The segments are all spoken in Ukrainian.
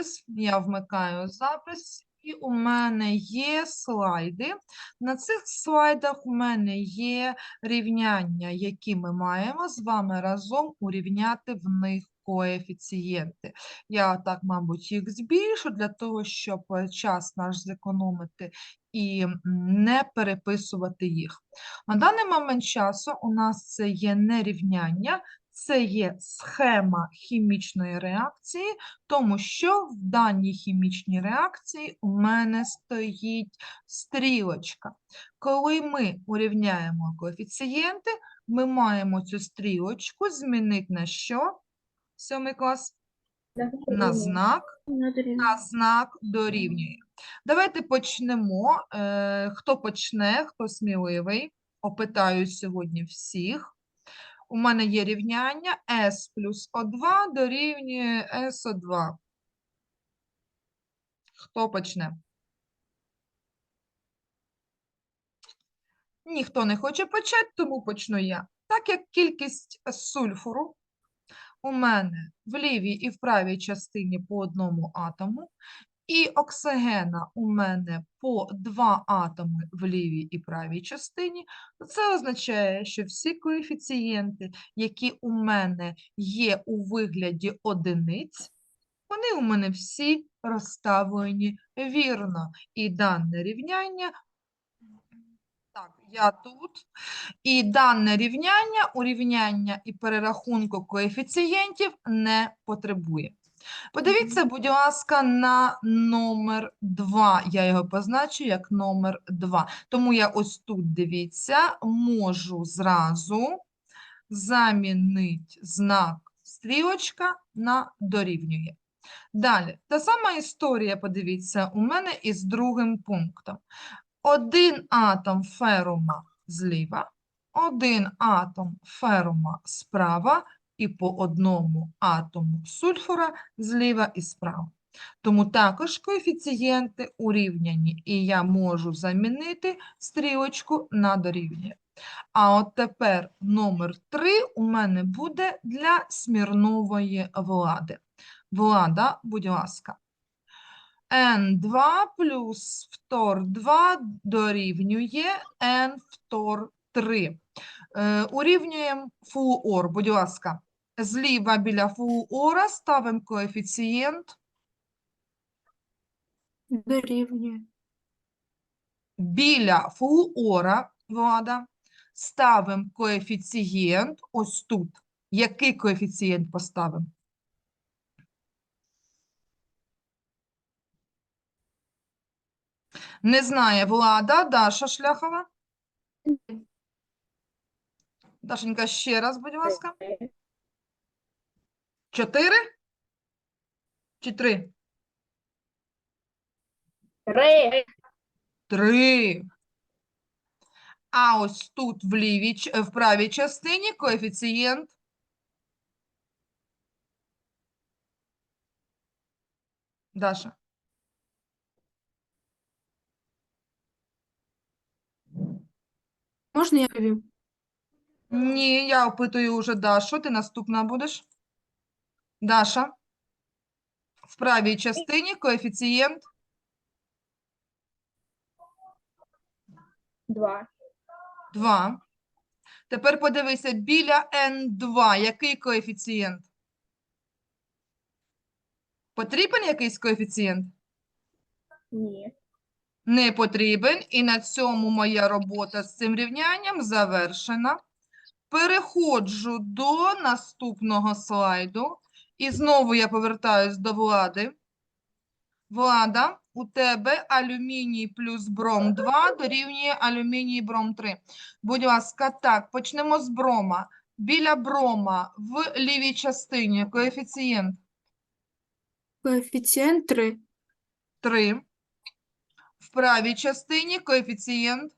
запис. Я вмикаю запис, і у мене є слайди. На цих слайдах у мене є рівняння, які ми маємо з вами разом урівняти в них коефіцієнти. Я так, мабуть, їх збільшу для того, щоб е, час наш зекономити і не переписувати їх. На даний момент часу у нас це є не рівняння, це є схема хімічної реакції, тому що в даній хімічній реакції у мене стоїть стрілочка. Коли ми урівняємо коефіцієнти, ми маємо цю стрілочку змінити на що? Сьомий клас? На знак на знак дорівнює. Давайте почнемо. Е, Хто почне, хто сміливий? Опитаю сьогодні всіх. У мене є рівняння S плюс O2 дорівнює SO2. Хто почне? Ніхто не хоче почати, тому почну я. Так як кількість сульфуру у мене в лівій і в правій частині по одному атому, і оксигена у мене по два атоми в лівій і правій частині, це означає, що всі коефіцієнти, які у мене є у вигляді одиниць, вони у мене всі розставлені вірно. І дане рівняння, так, я тут, і дане рівняння у рівняння і перерахунку коефіцієнтів не потребує. Подивіться, будь ласка, на номер 2. Я його позначу як номер 2. Тому я ось тут, дивіться, можу зразу замінити знак стрілочка на дорівнює. Далі, та сама історія, подивіться, у мене із другим пунктом. Один атом ферума зліва, один атом ферума справа і по одному атому сульфура зліва і справа. Тому також коефіцієнти урівняні, і я можу замінити стрілочку на дорівнює. А от тепер номер 3 у мене буде для смірнової влади. Влада, будь ласка. N2 плюс втор 2 дорівнює N втор 3. Е, урівнюємо флуор, будь ласка. Зліва біля флуора ставимо коефіцієнт Дорівнює. біля флуора, Влада, ставимо коефіцієнт ось тут. Який коефіцієнт поставимо? Не знає Влада, Даша Шляхова. Дашенька, ще раз, будь ласка. Чотири? Чи три? Три. Три. А ось тут в лівій, в правій частині коефіцієнт. Даша. Можна я повім? Ні, я опитую уже Дашу. Ти наступна будеш? Даша. В правій частині коефіцієнт Два. 2. Тепер подивися, біля N2 який коефіцієнт? Потрібен якийсь коефіцієнт? Ні. Не потрібен. І на цьому моя робота з цим рівнянням завершена. Переходжу до наступного слайду. І знову я повертаюсь до влади. Влада, у тебе алюміній плюс бром 2 дорівнює алюміній бром 3. Будь ласка, так, почнемо з брома. Біля брома в лівій частині коефіцієнт Коефіцієнт три. 3. В правій частині коефіцієнт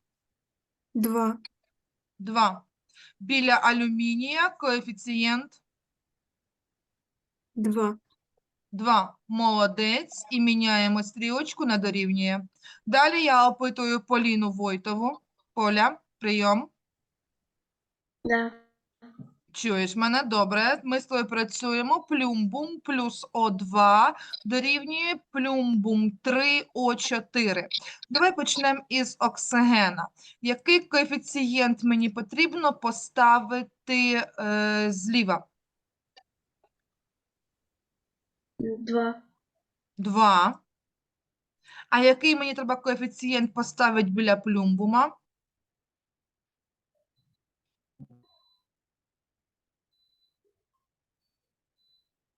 Два. 2. Біля алюмінія коефіцієнт Два. 2. Молодець. І міняємо стрілочку на дорівнює. Далі я опитую Поліну Войтову. Поля, прийом. Да. Чуєш мене? Добре. Ми з тобою працюємо. Плюмбум плюс О2 дорівнює плюмбум 3О4. Давай почнемо із оксигена. Який коефіцієнт мені потрібно поставити е, зліва? Два. 2. А який мені треба коефіцієнт поставити біля плюмбума?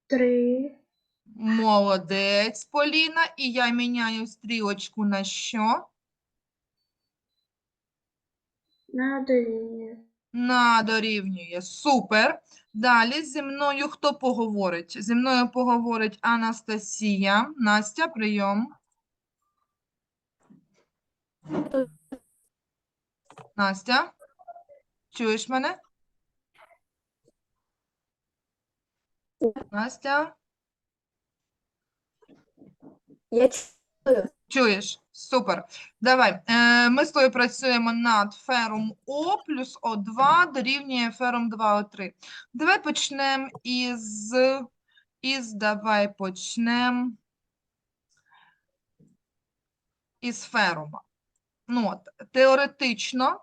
Три. Молодець, Поліна. І я міняю стрілочку на що? На дорівнює. На дорівнює. Супер. Далі зі мною хто поговорить? Зі мною поговорить Анастасія. Настя, прийом. Настя, чуєш мене? Настя, Я чую. Чуєш? Супер. Давай. Е, ми з тобою працюємо над фером О плюс О2 дорівнює фером 2О3. Давай почнемо із, із давай почнемо із ферума. Ну, от, теоретично,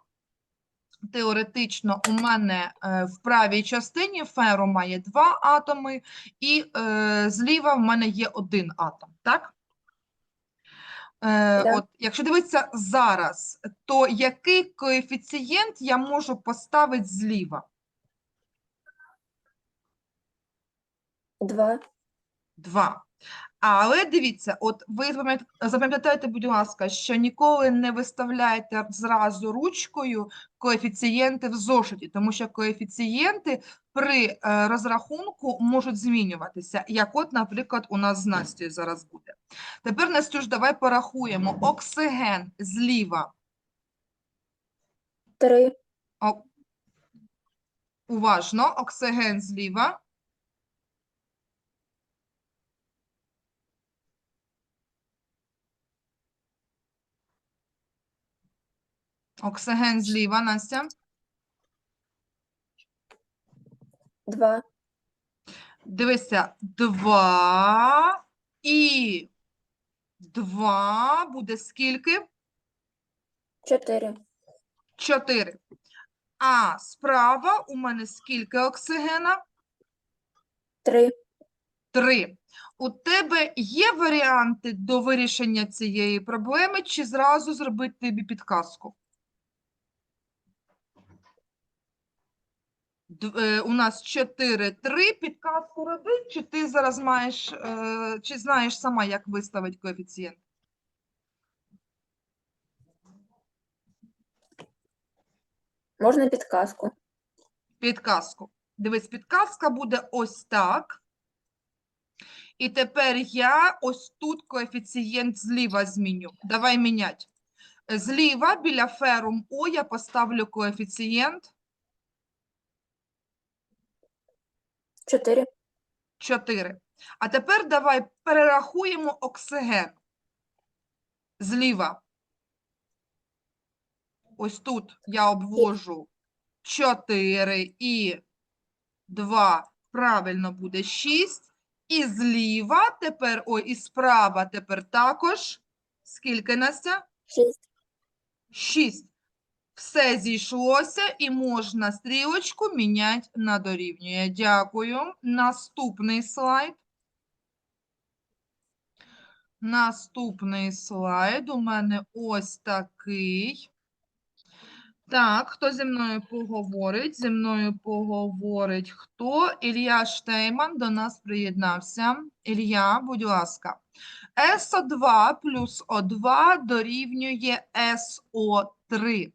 теоретично у мене е, в правій частині ферума є два атоми, і е, зліва в мене є один атом, так? Е. От, якщо дивитися зараз, то який коефіцієнт я можу поставити зліва? Два. 2. Але дивіться, от ви запам'ят- запам'ятайте, будь ласка, що ніколи не виставляйте зразу ручкою коефіцієнти в зошиті, тому що коефіцієнти при е, розрахунку можуть змінюватися, як от, наприклад, у нас з Настю зараз буде. Тепер, Настюш, давай порахуємо. Оксиген зліва. Три. О, уважно, оксиген зліва. Оксиген зліва, Настя. Два. Дивися, 2 і 2 буде скільки? Чотири. 4. А справа у мене скільки оксигена? Три. 3. У тебе є варіанти до вирішення цієї проблеми, чи зразу зробити тобі підказку? Д- е, У нас 4, 3. Підказку роби, чи ти зараз маєш, е, чи знаєш сама, як виставити коефіцієнт? Можна підказку. підказку. Дивись, підказка буде ось так. І тепер я ось тут коефіцієнт зліва зміню. Давай міняти. Зліва біля ферум О я поставлю коефіцієнт Чотири. 4. А тепер давай перерахуємо оксиген. Зліва. Ось тут я обвожу 4 і 2, правильно буде 6. І зліва тепер, ой, і справа тепер також. Скільки, Настя? Шість. 6. Все зійшлося і можна стрілочку міняти на дорівнює. Дякую. Наступний слайд. Наступний слайд у мене ось такий. Так, хто зі мною поговорить? Зі мною поговорить хто? Ілля Штейман до нас приєднався. Ілля, будь ласка. СО2 плюс О2 дорівнює СО3.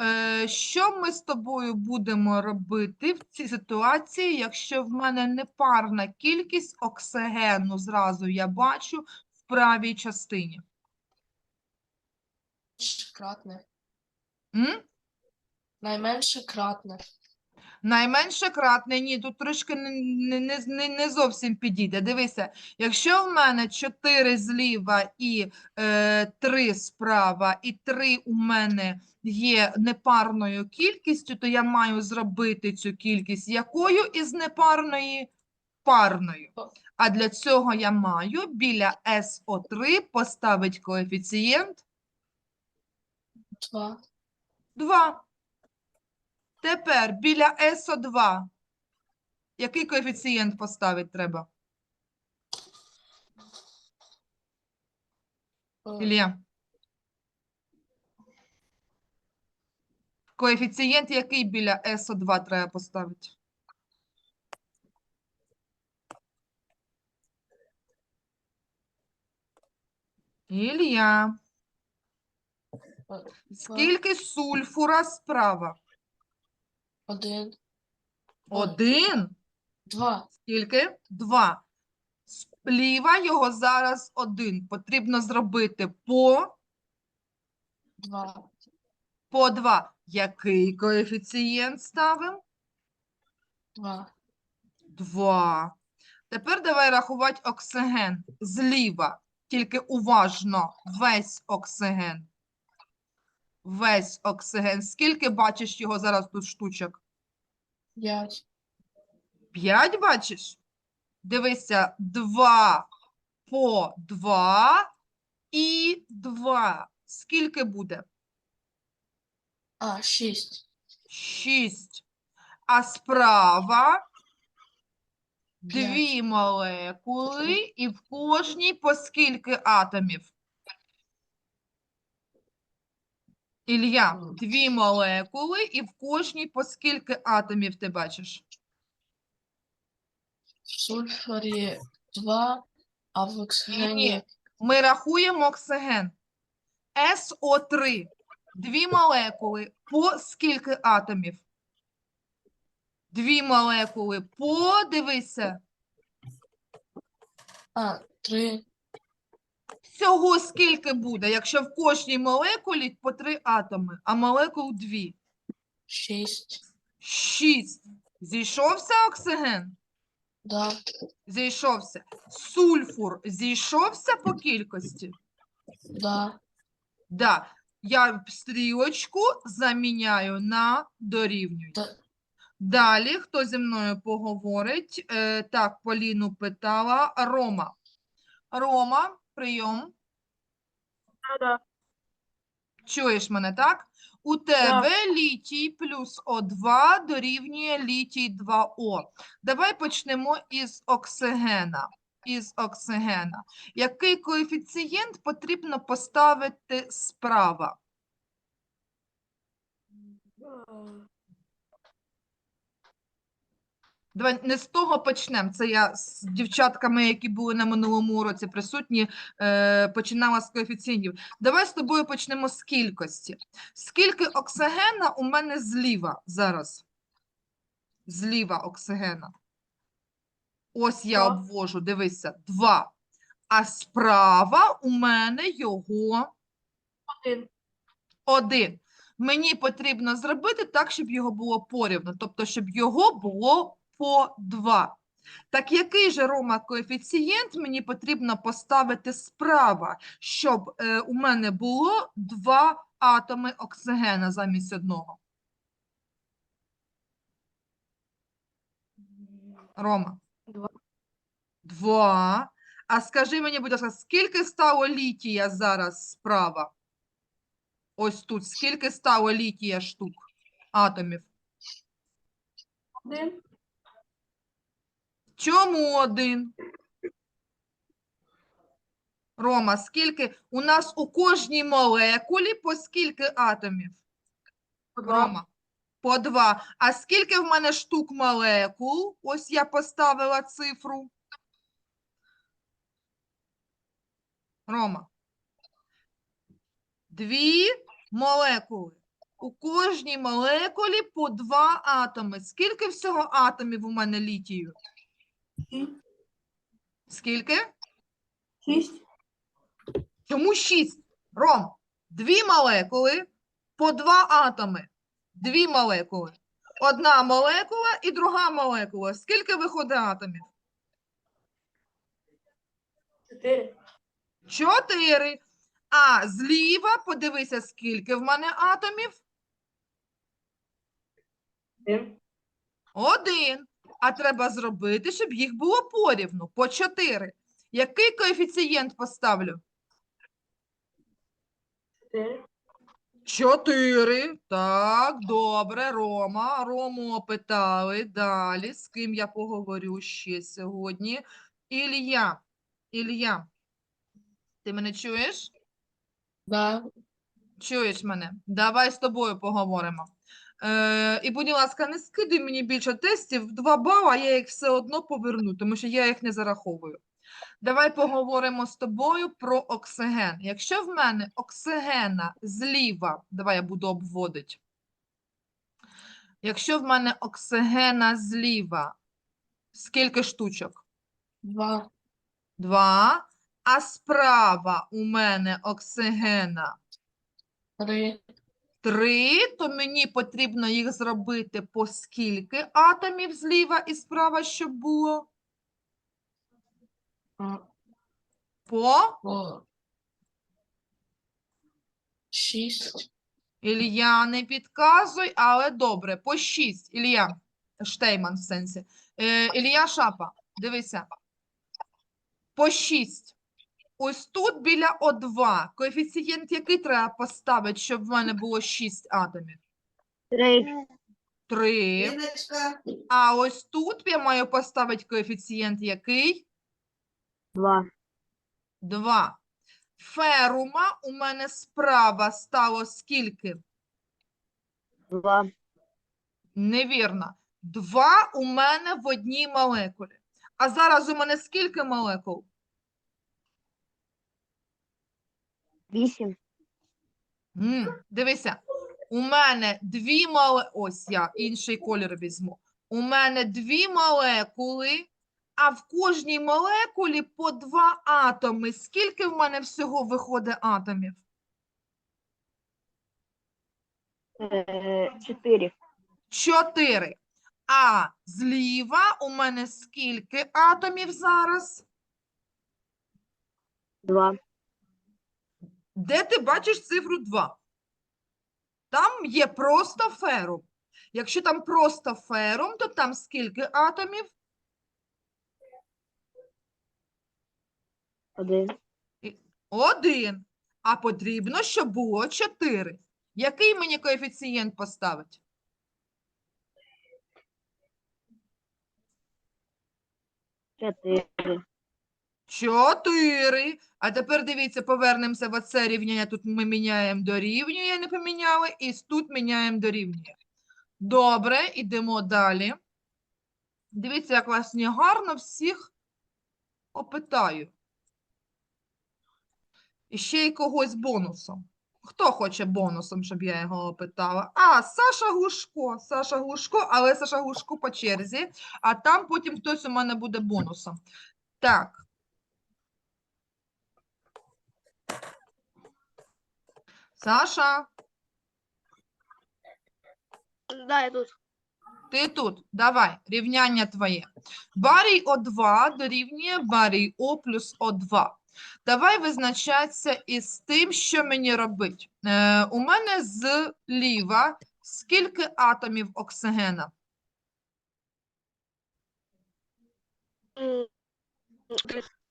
Е, Що ми з тобою будемо робити в цій ситуації, якщо в мене непарна кількість оксигену, зразу я бачу в правій частині? Найменше кратне. М? Найменше кратне. Найменше кратне, ні, тут трошки не, не, не, зовсім підійде. Дивися, якщо в мене 4 зліва і е, 3 справа, і 3 у мене є непарною кількістю, то я маю зробити цю кількість якою із непарної? Парною. А для цього я маю біля СО3 поставити коефіцієнт Два. 2. Тепер біля СО2 який коефіцієнт поставити треба? Е, Ілля? Коефіцієнт який біля СО2 треба поставити? Ілля. е, Скільки сульфура справа? Один. Один. Два. Скільки? Два. Спліва його зараз один. Потрібно зробити по, Два. по два. Який коефіцієнт ставимо? Два. Два. Тепер давай рахувати оксиген зліва. Тільки уважно. Весь оксиген. Весь оксиген. Скільки бачиш його зараз тут штучок? П'ять. П'ять бачиш? Дивися, два по два і два. Скільки буде? А, шість. Шість. А справа дві молекули, і в кожній по скільки атомів? Ілля, дві молекули, і в кожній по скільки атомів ти бачиш? В сульфурі два, а в оксигені Ми рахуємо оксиген. СО3. Дві молекули по скільки атомів? Дві молекули по, дивися, а, три. Всього скільки буде, якщо в кожній молекулі по три атоми, а молекул дві. Шість. Шість. Зійшовся оксиген? Да. Зійшовся. Сульфур зійшовся по кількості? Да. Да. Я стрілочку заміняю на дорівнює. Да. Далі, хто зі мною поговорить? Е, так, Поліну питала. Рома. Рома, прийом. Чуєш мене, так? У тебе літій плюс О2 дорівнює літій 2О. Давай почнемо із оксигена. Із оксигена. Який коефіцієнт потрібно поставити справа? Давай не з того почнемо. Це я з дівчатками, які були на минулому уроці присутні, е, починала з коефіцієнтів. Давай з тобою почнемо з кількості. Скільки оксигена у мене зліва зараз? Зліва оксигена. Ось я Два. обвожу, дивися, два. А справа у мене його Один. один. Мені потрібно зробити так, щоб його було порівну, тобто, щоб його було по 2. Так який же, Рома, коефіцієнт мені потрібно поставити справа, щоб е, у мене було два атоми оксигена замість одного? Рома. Два. Два. А скажи мені, будь ласка, скільки стало літія зараз справа? Ось тут. Скільки стало літія штук, атомів? Один. Чому один? Рома, скільки? У нас у кожній молекулі по скільки атомів? Рома, по два. А скільки в мене штук молекул? Ось я поставила цифру. Рома. Дві молекули. У кожній молекулі по два атоми. Скільки всього атомів у мене літію? Скільки? Шість. Чому шість? Ром, дві молекули по два атоми. Дві молекули. Одна молекула і друга молекула. Скільки виходить атомів? Чотири. Чотири. А зліва, подивися, скільки в мене атомів? Один. Один. А треба зробити, щоб їх було порівну, по чотири. Який коефіцієнт поставлю? Чотири. Чотири. Так, добре, Рома. Рому опитали. Далі. З ким я поговорю ще сьогодні? Ілля. Ілля. Ти мене чуєш? Да. Чуєш мене? Давай з тобою поговоримо. Е, і, будь ласка, не скидуй мені більше тестів. Два бала я їх все одно поверну, тому що я їх не зараховую. Давай поговоримо з тобою про оксиген. Якщо в мене оксигена зліва, давай я буду обводити. Якщо в мене оксигена зліва, скільки штучок? Два. Два. А справа у мене оксигена Три. Три, то мені потрібно їх зробити по скільки атомів зліва і справа, щоб було? По По. Шість. Ілля, не підказуй, але добре, по шість. Ілля, Штейман в сенсі. Е, Ілля Шапа, дивися. По шість. Ось тут біля О2. Коефіцієнт який треба поставити, щоб в мене було шість атомів? Три. Три. А ось тут я маю поставити коефіцієнт який? Два. 2. Ферума у мене справа стало скільки? Два. Невірно. 2 у мене в одній молекулі. А зараз у мене скільки молекул? Вісім. М, Дивися, у мене дві моле... Ось я інший колір візьму. У мене дві молекули, а в кожній молекулі по два атоми. Скільки в мене всього виходить атомів? Е, Чотири. Чотири. А зліва у мене скільки атомів зараз? Два. Де ти бачиш цифру 2? Там є просто ферум. Якщо там просто ферум, то там скільки атомів? Один. Один. А потрібно, щоб було 4. Який мені коефіцієнт поставити? Чотири. 4. А тепер дивіться, повернемося в оце рівняння. Тут ми міняємо дорівнює, не поміняли, і тут міняємо дорівнює. Добре, йдемо далі. Дивіться, як вас не гарно всіх опитаю. І ще й когось бонусом. Хто хоче бонусом, щоб я його опитала? А, Саша Глушко. Саша Глушко, але Саша Глушко по черзі, а там потім хтось у мене буде бонусом. Так. Саша, Да, я тут. ти тут. Давай, рівняння твоє. Барій О2 дорівнює барій О плюс О2. Давай визначатися із тим, що мені робить. Е, у мене зліва скільки атомів оксигена?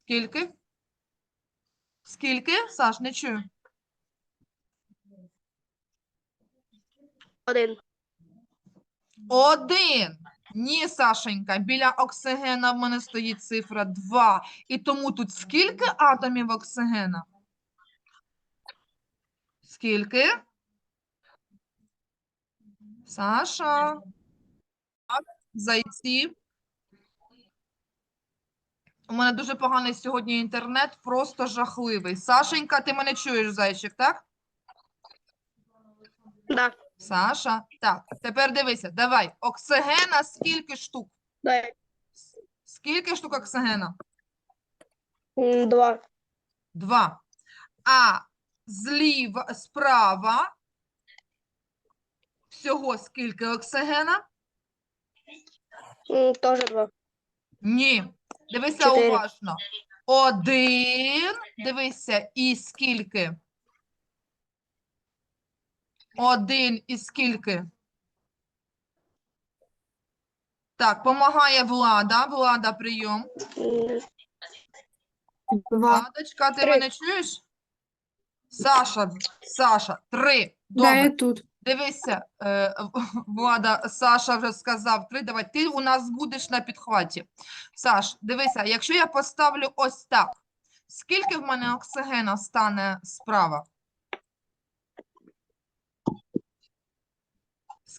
Скільки? Скільки? Саш, не чую. Один. Один. Ні, Сашенька, біля оксигена в мене стоїть цифра 2. І тому тут скільки атомів оксигена? Скільки? Саша. Зайці. У мене дуже поганий сьогодні інтернет, просто жахливий. Сашенька, ти мене чуєш, зайчик, так? Да. Саша. Так, тепер дивися, давай. Оксигена скільки штук? Да. Скільки штук оксигена? Два. Два. А зліва, справа всього скільки оксигена? Тоже два. Ні. Дивися Чотири. уважно. Один. Дивися, і скільки? Один і скільки? Так, помагає влада. Влада, прийом. Два. Владочка, ти Три. мене чуєш? Саша, Саша, три. Да, Добре. я тут. Дивися, е, Влада, Саша вже сказав три. Давай, ти у нас будеш на підхваті. Саш, дивися, якщо я поставлю ось так, скільки в мене оксигена стане справа?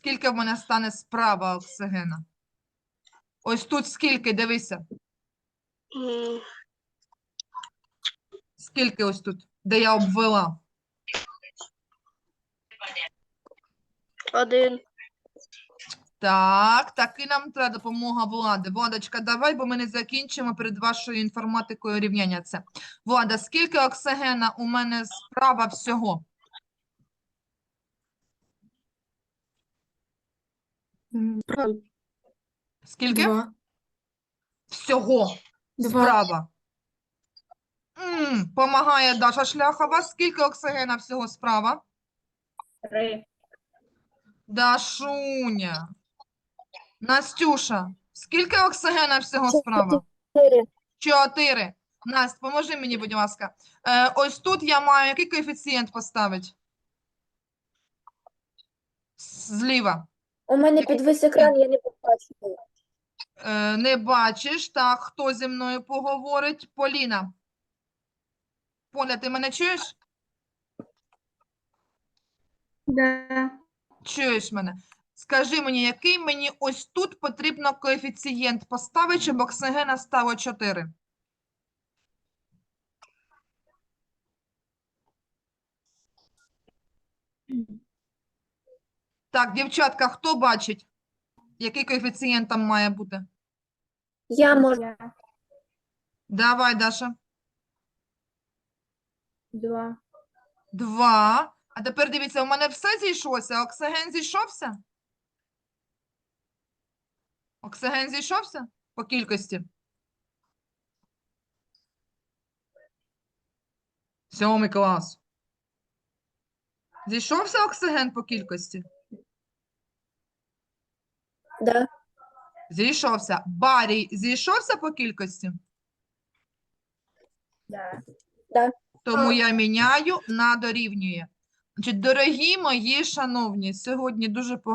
Скільки в мене стане справа оксигена? Ось тут скільки, дивися. Скільки ось тут, де я обвела? Один. Так, таки нам треба допомога влади. Владочка, давай, бо ми не закінчимо перед вашою інформатикою рівняння це. Влада, скільки оксигена у мене справа всього? М, правда. Скільки? Два. Всього Два. справа. М, помагає Даша Шляхова. Скільки оксигена всього справа? Три. Дашуня. Настюша, скільки оксигена всього справа? Чотири. Чотири. Настя, поможи мені, будь ласка. Е, ось тут я маю який коефіцієнт поставити? Зліва. У мене підвис екран, я не побачила. Е, не бачиш. Так, хто зі мною поговорить? Поліна. Поля, ти мене чуєш? Да. Чуєш мене? Скажи мені, який мені ось тут потрібно коефіцієнт поставити, щоб оксигена стало 4? Так, дівчатка, хто бачить? Який коефіцієнт там має бути? Я можу. Давай, Даша. Два. Два. А тепер дивіться, у мене все зійшлося. Оксиген зійшовся? Оксиген зійшовся по кількості? Сьомий клас. Зійшовся оксиген по кількості? Да. Зійшовся. Барій зійшовся по кількості? Да. Тому я міняю на дорівнює. Значить, дорогі мої шановні, сьогодні дуже